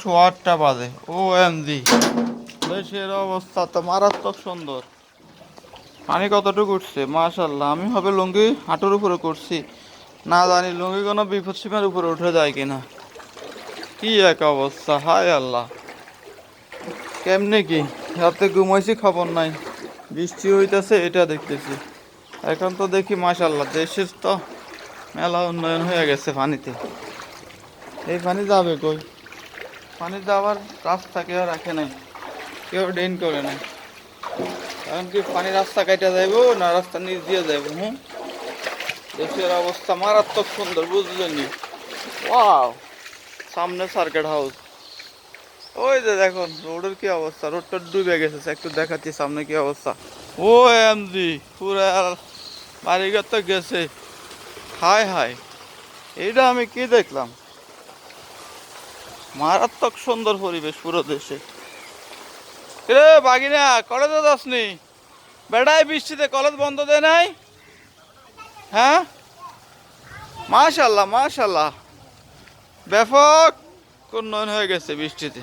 সোয়া আটটা বাজে। ও M G দেশের অবস্থা তো মারাত্মক সুন্দর। পানি কতটুকু উঠছে? মাশাল্লাহ আমি হবে লুঙ্গি হাঁটুর উপরে করছি। না জানি লুঙ্গি কোনো বিপদ সীমার উপরে উঠে যায় কিনা। কি এক অবস্থা, হায় আল্লাহ। কেমনে কি? রাতে ঘুমাইছি খবর নাই। বৃষ্টি হইতেছে, এটা দেখতেছি। এখন তো দেখি মাশাল্লাহ দেশের তো মেলা উন্নয়ন হয়ে গেছে পানিতে। এই পানি যাবে কই? পানি যাওয়ার রাস্তা কেউ রাখে নাই, কেউ ড্রেন করে নাই। এখন কি পানি রাস্তা কাটা যাইব না রাস্তা নিচ দিয়ে যাইব, হুম? দেশের অবস্থা মারাত্মক সুন্দর, বুঝলেন ওয়াও, সামনে সার্কেট হাউস ওই যে দেখুন, রোডের কি অবস্থা রোডটা ডুবে গেছে একটু দেখাচ্ছি সামনে কি অবস্থা। ও এমজি পুরা বাড়িঘর তো গেছে। হাই হাই এইটা আমি কি দেখলাম? মারাত্মক সুন্দর পরিবেশ পুরো দেশে। রে বাগিনা কলেজে যাসনি? বেড়াই বৃষ্টিতে কলেজ বন্ধ দেয় নাই? হ্যাঁ? মাশাল্লাহ মাশাল্লাহ। ব্যাপক উন্নয়ন হয়ে গেছে বৃষ্টিতে।